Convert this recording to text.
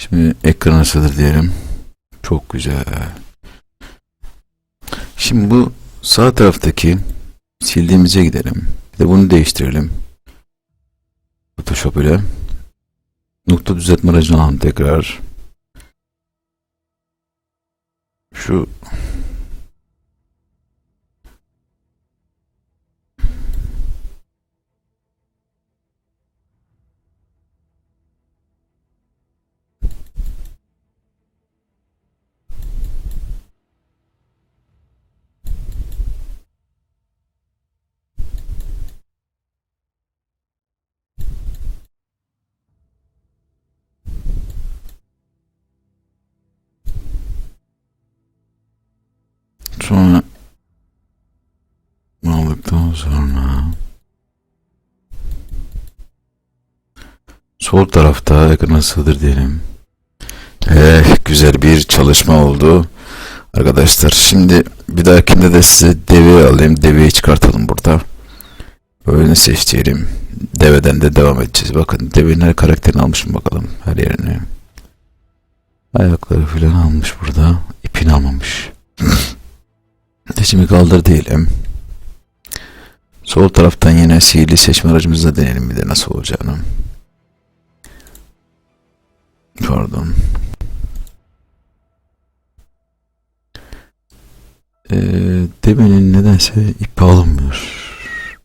Şimdi ekrana sığdır diyelim. Çok güzel. Şimdi bu sağ taraftaki sildiğimize gidelim. Bir de bunu değiştirelim. Photoshop ile. Nokta düzeltme aracını alalım tekrar. Şu Sonra aldıktan sonra sol tarafta ekrana sığdır diyelim. Eh, güzel bir çalışma oldu. Arkadaşlar şimdi bir dahakinde de size deveyi alayım. Deveyi çıkartalım burada. Oyunu seç. Deveden de devam edeceğiz. Bakın devenin her karakterini almışım bakalım. Her yerini. Ayakları falan almış burada. İpini almamış. Seçimi kaldır diyelim. Sol taraftan yine sihirli seçme aracımızla deneyelim bir de nasıl olacağını. Pardon. Ee, demenin nedense ipi alınmıyor.